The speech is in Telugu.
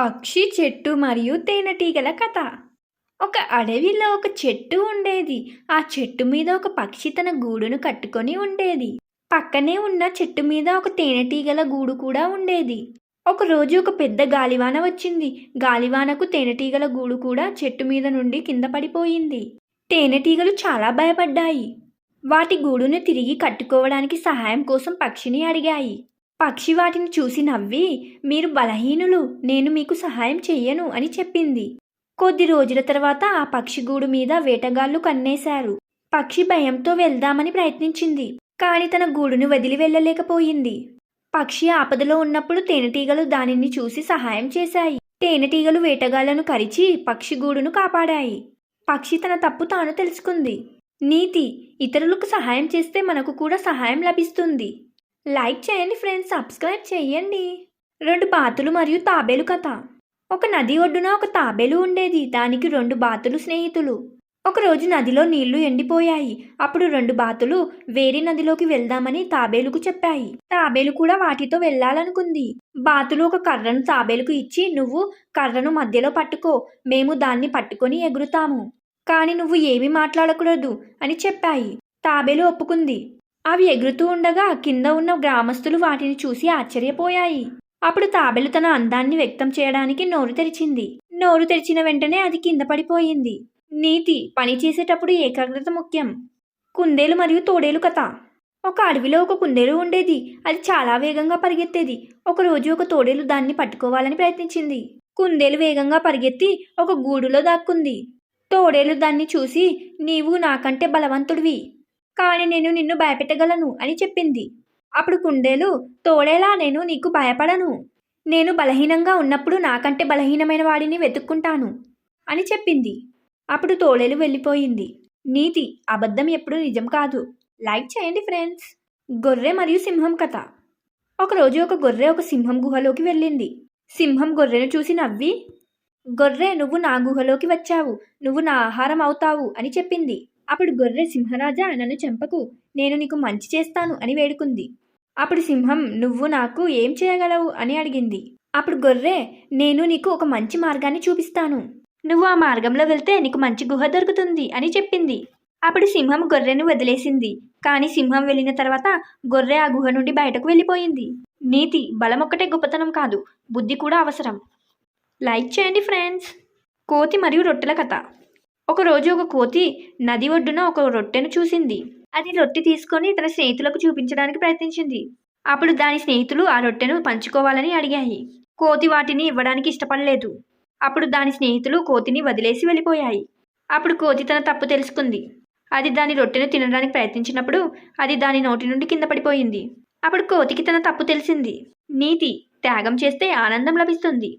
పక్షి చెట్టు మరియు తేనెటీగల కథ. ఒక అడవిలో ఒక చెట్టు ఉండేది. ఆ చెట్టు మీద ఒక పక్షి తన గూడును కట్టుకొని ఉండేది. పక్కనే ఉన్న చెట్టు మీద ఒక తేనెటీగల గూడు కూడా ఉండేది. ఒకరోజు ఒక పెద్ద గాలివాన వచ్చింది. గాలివానకు తేనెటీగల గూడు కూడా చెట్టు మీద నుండి కింద పడిపోయింది. తేనెటీగలు చాలా భయపడ్డాయి. వాటి గూడును తిరిగి కట్టుకోవడానికి సహాయం కోసం పక్షిని అడిగాయి. పక్షి వాటిని చూసి నవ్వి మీరు బలహీనులు నేను మీకు సహాయం చెయ్యను అని చెప్పింది. కొద్ది రోజుల తర్వాత ఆ పక్షి గూడు మీద వేటగాళ్ళు కన్నేశారు. పక్షి భయంతో వెళ్దామని ప్రయత్నించింది కాని తన గూడును వదిలి వెళ్ళలేకపోయింది. పక్షి ఆపదలో ఉన్నప్పుడు తేనెటీగలు దానిని చూసి సహాయం చేశాయి. తేనెటీగలు వేటగాళ్ళను కరిచి పక్షి గూడును కాపాడాయి. పక్షి తన తప్పు తాను తెలుసుకుంది. నీతి ఇతరులకు సహాయం చేస్తే మనకు కూడా సహాయం లభిస్తుంది. లైక్ చేయండి ఫ్రెండ్స్ సబ్స్క్రైబ్ చేయండి. రెండు బాతులు మరియు తాబేలు కథ. ఒక నది ఒడ్డున ఒక తాబేలు ఉండేది. దానికి రెండు బాతులు స్నేహితులు. ఒకరోజు నదిలో నీళ్ళు ఎండిపోయాయి. అప్పుడు రెండు బాతులు వేరే నదిలోకి వెళ్దామని తాబేలుకు చెప్పాయి. తాబేలు కూడా వాటితో వెళ్ళాలనుకుంది. బాతులు ఒక కర్రను తాబేలుకు ఇచ్చి నువ్వు కర్రను మధ్యలో పట్టుకో. మేము దాన్ని పట్టుకొని ఎగురుతాము. కాని నువ్వు ఏమీ మాట్లాడకూడదు అని చెప్పాయి. తాబేలు ఒప్పుకుంది. అవి ఎగురుతూ ఉండగా కింద ఉన్న గ్రామస్తులు వాటిని చూసి ఆశ్చర్యపోయాయి. అప్పుడు తాబేలు తన అందాన్ని వ్యక్తం చేయడానికి నోరు తెరిచింది. నోరు తెరిచిన వెంటనే అది కింద పడిపోయింది. నీతి పని చేసేటప్పుడు ఏకాగ్రత ముఖ్యం. కుందేలు మరియు తోడేలు కథ. ఒక అడవిలో ఒక కుందేలు ఉండేది. అది చాలా వేగంగా పరిగెత్తేది. ఒకరోజు ఒక తోడేలు దాన్ని పట్టుకోవాలని ప్రయత్నించింది. కుందేలు వేగంగా పరిగెత్తి ఒక గూడులో దాక్కుంది. తోడేలు దాన్ని చూసి నీవు నాకంటే బలవంతుడివి. కానీ నేను నిన్ను భయపెట్టగలను అని చెప్పింది. అప్పుడు కుందేలు తోడేలా నేను నీకు భయపడను. నేను బలహీనంగా ఉన్నప్పుడు నాకంటే బలహీనమైన వాడిని వెతుక్కుంటాను అని చెప్పింది. అప్పుడు తోడేలు వెళ్ళిపోయింది. నీతి అబద్ధం ఎప్పుడు నిజం కాదు. లైక్ చేయండి ఫ్రెండ్స్. గొర్రె మరియు సింహం కథ. ఒకరోజు ఒక గొర్రె ఒక సింహం గుహలోకి వెళ్ళింది. సింహం గొర్రెను చూసి నవ్వి గొర్రె నువ్వు నా గుహలోకి వచ్చావు. నువ్వు నా ఆహారం అవుతావు అని చెప్పింది. అప్పుడు గొర్రె సింహరాజా నన్ను చంపకు నేను నీకు మంచి చేస్తాను అని వేడుకుంది. అప్పుడు సింహం నువ్వు నాకు ఏం చేయగలవు అని అడిగింది. అప్పుడు గొర్రె నేను నీకు ఒక మంచి మార్గాన్ని చూపిస్తాను. నువ్వు ఆ మార్గంలో వెళ్తే నీకు మంచి గుహ దొరుకుతుంది అని చెప్పింది. అప్పుడు సింహం గొర్రెను వదిలేసింది. కానీ సింహం వెళ్ళిన తర్వాత గొర్రె ఆ గుహ నుండి బయటకు వెళ్ళిపోయింది. నీతి బలం ఒక్కటే గొప్పతనం కాదు బుద్ధి కూడా అవసరం. లైక్ చేయండి ఫ్రెండ్స్. కోతి మరియు రొట్టెల కథ. ఒకరోజు ఒక కోతి నది ఒడ్డున ఒక రొట్టెను చూసింది. అది రొట్టె తీసుకొని తన స్నేహితులకు చూపించడానికి ప్రయత్నించింది. అప్పుడు దాని స్నేహితులు ఆ రొట్టెను పంచుకోవాలని అడిగాయి. కోతి వాటిని ఇవ్వడానికి ఇష్టపడలేదు. అప్పుడు దాని స్నేహితులు కోతిని వదిలేసి వెళ్ళిపోయాయి. అప్పుడు కోతి తన తప్పు తెలుసుకుంది. అది దాని రొట్టెను తినడానికి ప్రయత్నించినప్పుడు అది దాని నోటి నుండి కింద పడిపోయింది. అప్పుడు కోతికి తన తప్పు తెలిసింది. నీతి త్యాగం చేస్తే ఆనందం లభిస్తుంది.